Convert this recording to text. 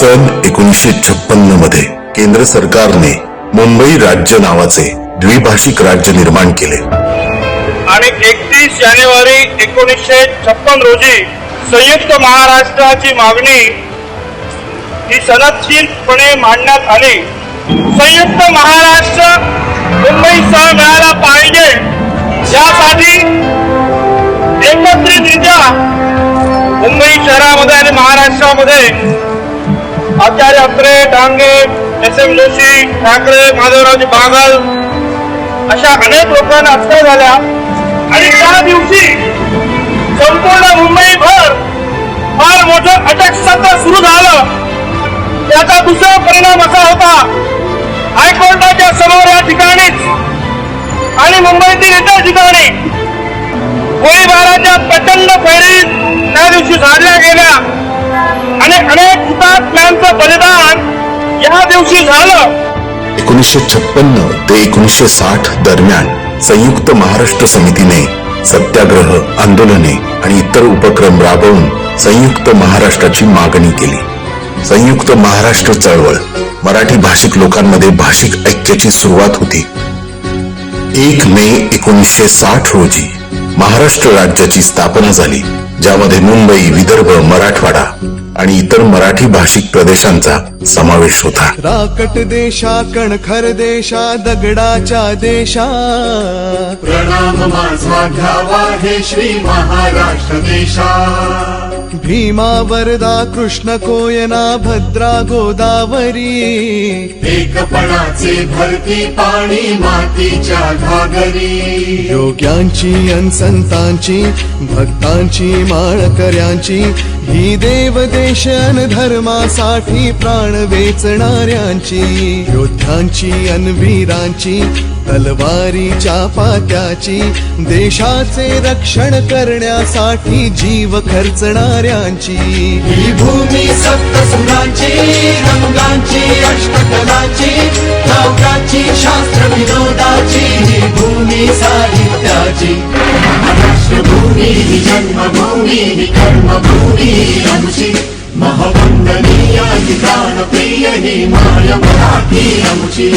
सन एकोणीसशे छप्पन्नमध्ये केंद्र सरकारने मुंबई राज्य नावाचे द्विभाषिक राज्य निर्माण केले. आणि एकतीस जानेवारी एकोणीसशे छप्पन रोजी संयुक्त महाराष्ट्राची मागणी ही सनदशीरपणे मांडण्यात आली. संयुक्त महाराष्ट्र मुंबईसह मिळाला पाहिजे. यासाठी एकत्रितरित्या मुंबई शहरामध्ये आणि महाराष्ट्रामध्ये आचार्य अत्रे डांगे एस एम जोशी ठाकरे माधवरावजी बागल अशा अनेक लोकांना अटका झाल्या आणि त्या दिवशी संपूर्ण मुंबईभर फार मोठं अटक सत्र सुरू झालं. त्याचा दुसरा परिणाम असा होता हायकोर्टाच्या समोर या ठिकाणीच आणि मुंबईतील इतर ठिकाणी गोळीबाराच्या प्रचंड फैरीत त्या दिवशी झाली. अनेक बलिदान या दिवशी झालं. एकोणीसशे छप्पन्न ते एकोणीसशे साठ दरम्यान संयुक्त महाराष्ट्र समितीने सत्याग्रह आंदोलने आणि इतर उपक्रम राबवून संयुक्त महाराष्ट्राची मागणी केली. संयुक्त महाराष्ट्र चळवळ मराठी भाषिक लोकांमध्ये भाषिक ऐक्याची सुरुवात होती. एक मे एकोणीसशे साठ रोजी महाराष्ट्र राज्याची स्थापना झाली ज्यामध्ये मुंबई विदर्भ मराठवाडा आणि इतर मराठी भाषिक प्रदेशांचा समावेश होता. राकट देशा कणखर देशा दगडाच्या देशा. प्रणाम माझा घ्यावा हे श्री महाराष्ट्र देशा. भीमा वरदा कृष्ण कोयना भद्रा गोदावरी. एकपणाचे भरती पाणी मातीच्या घागरी. योग्यांची अनसंतांची भक्तांची माळकऱ्यांची ही देव देश अन धर्मासाठी प्राण वेचणाऱ्यांची. योद्ध्यांची अनवीरांची तलवारीच्या पात्याची देशाचे रक्षण करण्यासाठी जीव खर्चणाऱ्यांची ही भूमी सप्तसुरांची रंगांची अष्टकलांची काव्याची शास्त्र विनोदाची ही भूमी साहित्याची महाराष्ट्र भूमी ही जन्मभूमी ही कर्मभूमी आमची महवंदनीय ही प्राणप्रिय ही माय मराठी आमची